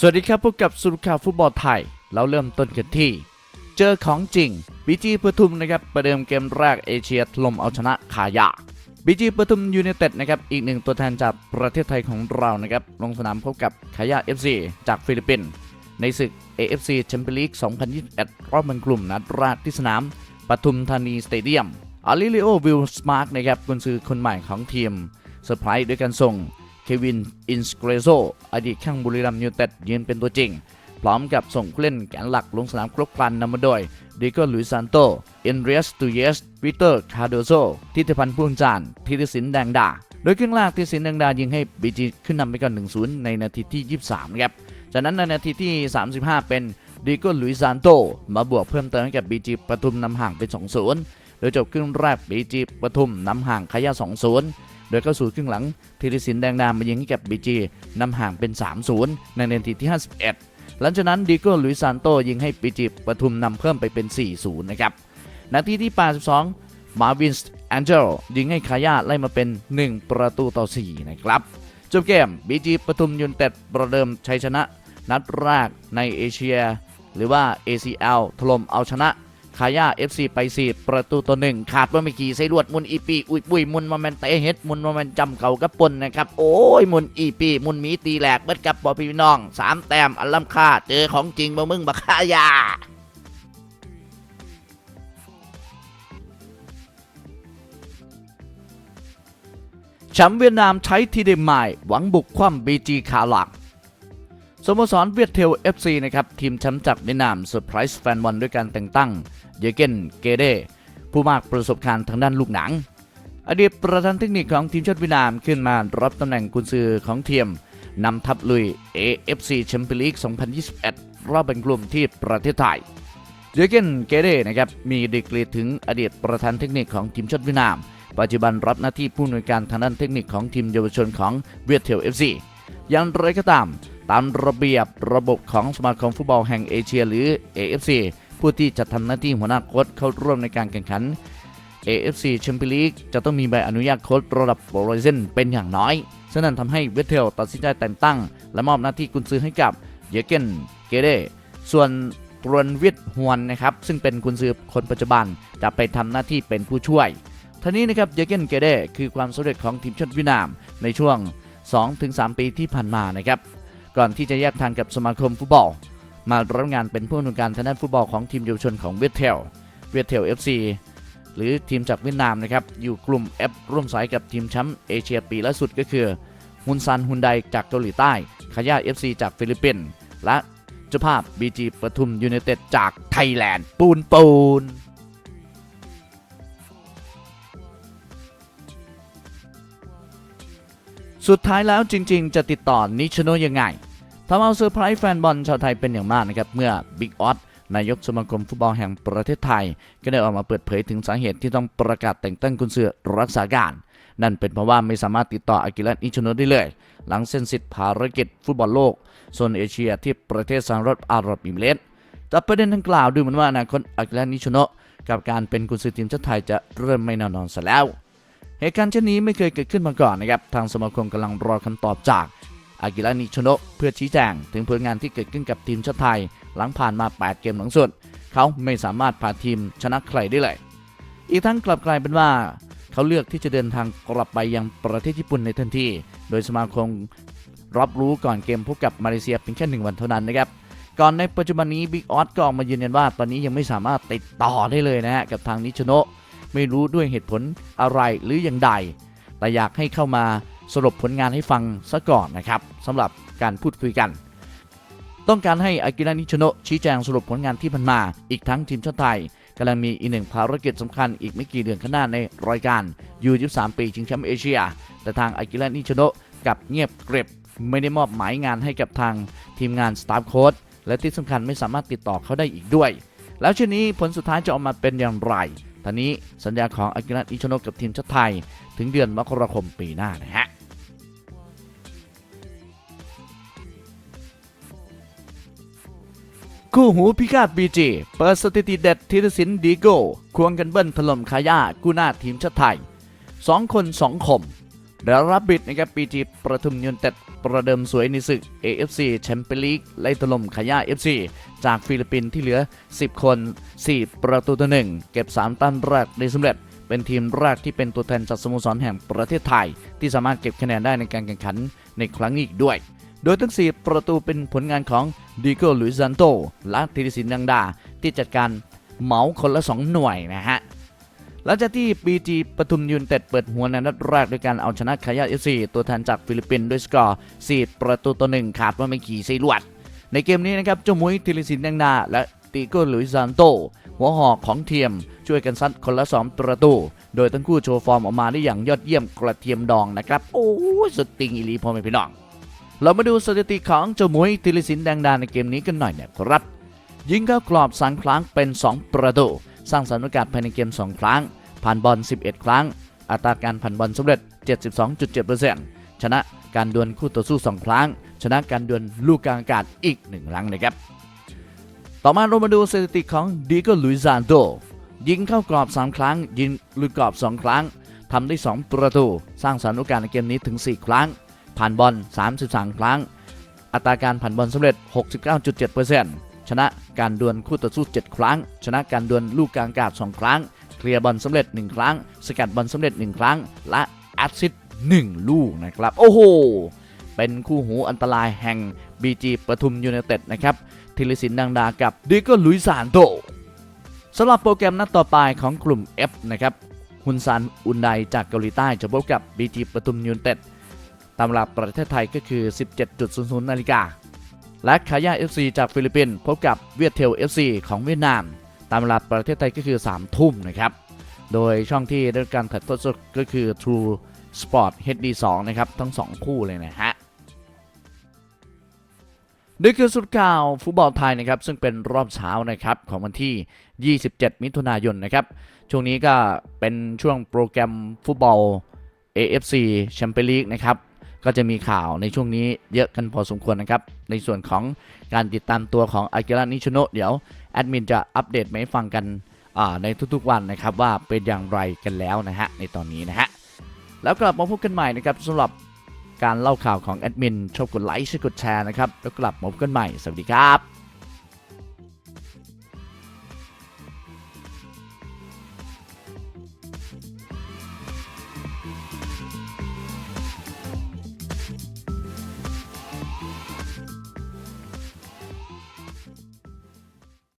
สวัสดีครับพบกับสุรข่าวฟุตบอลไทย เราเริ่มต้นกันที่ เจอของจริงบีจีปทุมนะครับประเดิมเกมแรกเอเชียถล่มเอาชนะขายาบีจีปทุมยูไนเต็ดนะครับอีกหนึ่งตัวแทนจากประเทศไทยของเรานะครับลงสนามพบกับขายา FC จากฟิลิปปินส์ในศึก AFC แชมเปี้ยนลีก 2021 รอบแบ่งกลุ่มนัดแรกที่สนามปทุมธานีสเตเดียมอาริเลโอวิลสมาร์กนะครับกุนซือคนใหม่ของทีมเซอร์ไพรส์ด้วยการส่ง เควิน อินสเกรโซ อดีตข้างบุรีรัมย์ยูเต็ดยืนเป็นตัวจริง พร้อมกับส่งผู้เล่นแกนหลักลงสนามครบครันนำมาโดยดิโก้ลุยซานโตเอนเรียสตูเยสวิเตอร์คาโดโซ ทิติพันธ์พูนจานทิติสินแดงดา โดยครึ่งแรกทิติสินแดงดายิงให้บีจีขึ้นนำไปก่อน 1-0 ในนาทีที่ 23 ครับ จากนั้นในนาทีที่ 35 เป็นดิโก้ลุยซานโต มาบวกเพิ่มเติมให้กับบีจีปทุมนำห่างเป็น 2-0 โดยจบครึ่งแรกบีจีปทุมนำห่างขยะ2-0 โดยเข้าสู่ครึ่งหลังธีรศิลป์แดงดามายิงให้กับบีจีนำห่างเป็น 3-0 ในนาทีที่ 51 หลังจากนั้นดิโก้ลุยซานโตยิงให้บีจีปทุมนำเพิ่มไปเป็น 4-0 นะครับ นาทีที่ 82 มาวินส์แอนเจลยิงให้คายาไล่มาเป็น 1 ประตูต่อ 4 นะครับจบเกมบีจีปทุมยูนเต็ดประเดิมชัยชนะ นัดแรกในเอเชีย หรือว่า ACL ถล่มเอาชนะ คายา FC ไป4ประตูต่อหนึ่งขาดว่าไม่กี่ไซรวดมุนอีปีอุยปุยมุนมาแมนเตเฮ็ดมุนมาแมนจำเขากับปนนะครับ โอ้ยมุนอีปีมุนมีตีแหลกเบิดกับบอพี่น้องสามแต้มอันล้ำค่าเจอของจริงบ่มึงบักคายาแชมป์เวียดนามใช้ทีเด็ดใหม่หวังบุกคว่ำบีจีขาหลักสโมสรเวียดเทล FC นะครับ ทีมแชมป์จากเวียดนามเซอร์ไพรส์แฟนบอลด้วยการแต่งตั้ง เยเกนเกเดผู้มากประสบการณ์ทางด้านลูกหนัง อดีตประธานเทคนิคของทีมชาติเวียดนามขึ้นมารับตำแหน่งกุนซือของทีมนำทัพลุย AFC แชมเปี้ยนลีก 2021 รอบแบ่งกลุ่มที่ประเทศไทยเยเกนเกเดนะครับมีดีกรีถึงอดีตประธานเทคนิคของทีมชาติเวียดนาม ปัจจุบันรับหน้าที่ผู้อำนวยการทางด้านเทคนิคของทีมเยาวชนของเวียดเทล FC อย่างไรก็ตาม ตามระเบียบระบบของสมาคมฟุตบอลแห่งเอเชียหรือ AFC ผู้ที่จะทำหน้าที่หัวหน้าโค้ชเข้าร่วมในการแข่งขัน AFC Champions League จะต้องมีใบอนุญาตโค้ชระดับโปรไลเซนเป็นอย่างน้อยซึ่งนั่นทำให้เวทเทลตัดสินใจแต่งตั้ง และมอบหน้าที่กุนซือให้กับเยเกนเกเดส่วนตรวนวิทฮวนนะครับซึ่งเป็นกุนซือคนปัจจุบันจะไปทำหน้าที่เป็นผู้ช่วยท่านี้นะครับเยเกนเกเดคือความสำเร็จของทีมชาติเวียดนามในช่วง 2-3 ปีที่ผ่านมานะครับก่อนที่จะแยกทางกับสมาคมฟุตบอล มารับงานเป็นผู้อำนวยการทางด้านฟุตบอลของทีมเยาวชนของเวียดเทลเวียดเทล FC หรือทีมจากเวียดนามนะครับอยู่กลุ่ม F ร่วมสายกับทีมแชมป์เอเชียปีล่าสุดก็คือฮุนซันฮุนไดจากเกาหลีใต้ขยา FC จากฟิลิปปินส์และเจ้าภาพ BG ปทุมยูไนเต็ดจากไทยแลนด์ ปูนปูนสุดท้ายแล้วจริง ๆ จะติดต่อนิชโนยังไง ทำเอาเซอร์ไพรส์แฟนบอลชาวไทยเป็นอย่างมากนะครับเมื่อบิ๊กออสนายกสมาคมฟุตบอลแห่งประเทศไทย ก็ได้ออกมาเปิดเผยถึงสาเหตุที่ต้องประกาศแต่งตั้งกุนซือรักษาการ นั่นเป็นเพราะว่าไม่สามารถติดต่ออากิระนิชโนได้เลย หลังเซ็นสิทธิ์ภารกิจฟุตบอลโลกโซนเอเชียที่ประเทศสหรัฐอาหรับอิมิเรตส์แต่ประเด็นดังกล่าวดูเหมือนว่าอนาคตอากิระนิชโนกับการเป็นกุนซือทีมชาติไทยจะเริ่มไม่แน่นอนซะแล้ว เหตุการณ์เช่นนี้ไม่เคยเกิดขึ้นมาก่อนนะครับทางสมาคมกำลังรอคำตอบจาก อากิระนิชโนะเพื่อชี้แจงถึงผลงานที่เกิดขึ้นกับทีมชาติไทย หลังผ่านมา 8 เกมหลังสุด เขาไม่สามารถพาทีมชนะใครได้เลย อีกทั้งกลับกลายเป็นว่า เขาเลือกที่จะเดินทางกลับไปยังประเทศญี่ปุ่นในทันที โดยสมาคมรับรู้ก่อนเกมพบกับมาเลเซียเพียงแค่หนึ่งวันเท่านั้นนะครับก่อนในปัจจุบันนี้บิ๊กออสก็ออกมายืนยันว่าตอนนี้ยังไม่สามารถติดต่อได้เลยนะฮะกับทางนิชโนะไม่รู้ด้วยเหตุผลอะไรหรืออย่างใด แต่อยากให้เข้ามา สรุปผลงานให้ฟังซะก่อนนะครับสำหรับการพูดคุยกัน ต้องการให้อากิระนิชโนะชี้แจงสรุปผลงานที่ผ่านมา อีกทั้งทีมชาติไทยกำลังมีอีกหนึ่งภารกิจสำคัญอีกไม่กี่เดือนข้างหน้าในรายการยู23ปีชิงแชมป์เอเชีย แต่ทางอากิระนิชโนะกับเงียบเกร็บไม่ได้มอบหมายงานให้กับทางทีมงานสตาฟโค้ชและที่สำคัญไม่สามารถติดต่อเขาได้อีกด้วย แล้วเช่นนี้ผลสุดท้ายจะออกมาเป็นอย่างไรตอนนี้สัญญาของอากิระนิชโนะกับทีมชาติไทย ถึงเดือนมกราคมปีหน้านะฮะ คู่หูพิฆาตบีจีเปิดสถิติเด็ดธีรศิลป์ดีโก้ควงกันเบิ้ลถล่มขายากู้หน้าทีมชาติไทย 2 คน 2 คมเดรับบิดนะครับ BG ประทุมยูนเต็ดประเดิมสวยในศึก AFC แชมเปี้ยนลีกไล่ถล่มขย่า FC จากฟิลิปปินส์ที่เหลือ 10 คน 4 ประตูต่อหนึ่งเก็บ3ตั้นแรกได้สำเร็จ เป็นทีมแรกที่เป็นตัวแทนจากสโมสรแห่งประเทศไทย ที่สามารถเก็บคะแนนได้ในการแข่งขันในครั้งนี้อีกด้วย ดยทั้ง 4 ประตูเป็นผลงานของดิโก้ลุยซันโตและธีรศิลป์ดังดา ที่จัดการเหมาคนละ 2 หน่วยนะฮะหลังจากที่ BG ปทุมยูนเต็ดเปิดหัวในนัดแรกด้วยการเอาชนะคายาเอฟซีตัวแทนจากฟิลิปปินส์ด้วยสกอร์ 4 ประตูต่อหนึ่งขาดว่าไม่กี่ซีลวด ในเกมนี้นะครับเจ้ามุ้ยธีรศิลป์ดังดา และติโก้ลุยซานโต หัวหอกของเทียมช่วยกันซัดคนละ 2 ประตู โดยทั้งคู่โชว์ฟอร์มออกมาได้อย่างยอดเยี่ยมกระเทียมดองนะครับ โอ้สุดติงอีลีพ่อแม่พี่น้อง เรามาดูสถิติของเจ้ามุ้ยธีรศิลป์ดังดาในเกมนี้กันหน่อยนี่ยครับ ยิงเข้ากรอบ3ครั้งเป็น 2 ประตู สร้างสรรค์โอกาสภายในเกม 2 ครั้ง ผ่านบอล 11 ครั้ง อัตราการผ่านบอลสำเร็จ 72.7%ชนะการดวลคู่ต่อสู้ 2 ครั้ง ชนะการดวลลูกกลางอากาศอีก 1 ครั้งนะครับ ต่อมาเรามาดูสถิติของดิโก้ลุยซานโดยิงเข้ากรอบ 3 ครั้ง ยิงลุยกรอบ 2 ครั้งทำได้ 2 ประตู สร้างสรรค์โอกาสในเกมนี้ถึง 4 ครั้ง ผ่านบอล 33 ครั้ง อัตราการผ่านบอลสำเร็จ 69.7%ชนะการดวลคู่ต่อสู้ 7 ครั้ง ชนะการดวลลูกกลางอากาศ 2 ครั้ง เคลียร์บอลสำเร็จ 1 ครั้ง สกัดบอลสำเร็จ 1 ครั้ง และแอสซิสต์1ลูกนะครับ โอ้โห เป็นคู่หูอันตรายแห่ง BG ปทุมยูไนเต็ดนะครับธีรศิลป์ดังดากับดิโก้ลุยซานโตสำหรับโปรแกรมนัดต่อไปของกลุ่ม F นะครับ ฮุนซานอุนไดจากเกาหลีใต้จะพบกับ BG ปทุมยูไนเต็ด ตามเวลาประเทศไทยก็คือ 17.00 นาฬิกา และคายา FC จากฟิลิปปินส์พบกับเวียดเทล FC ของเวียดนาม ตามเวลาประเทศไทยก็คือ 3 ทุ่มนะครับ โดยช่องที่ได้การถ่ายทอดสดก็คือ True Sport HD 2 นะครับ ทั้ง 2 คู่เลยนะฮะนี่คือสุดข่าวฟุตบอลไทยนะครับซึ่งเป็นรอบเช้านะครับของวันที่ 27 มิถุนายนนะครับช่วงนี้ก็เป็นช่วงโปรแกรมฟุตบอล AFC Champions League นะครับ ก็จะมีข่าวในช่วงนี้เยอะกันพอสมควรนะครับ ในส่วนของการติดตามตัวของอากิระนิชโนะเดี๋ยวแอดมินจะอัปเดตมาให้ฟังกันในทุกๆวันนะครับว่าเป็นอย่างไรกันแล้วนะฮะในตอนนี้นะฮะแล้วกลับมาพบกันใหม่นะครับสำหรับการเล่าข่าวของแอดมินชอบกดไลค์ช่วยกดแชร์นะครับแล้วกลับมาพบกันใหม่สวัสดีครับ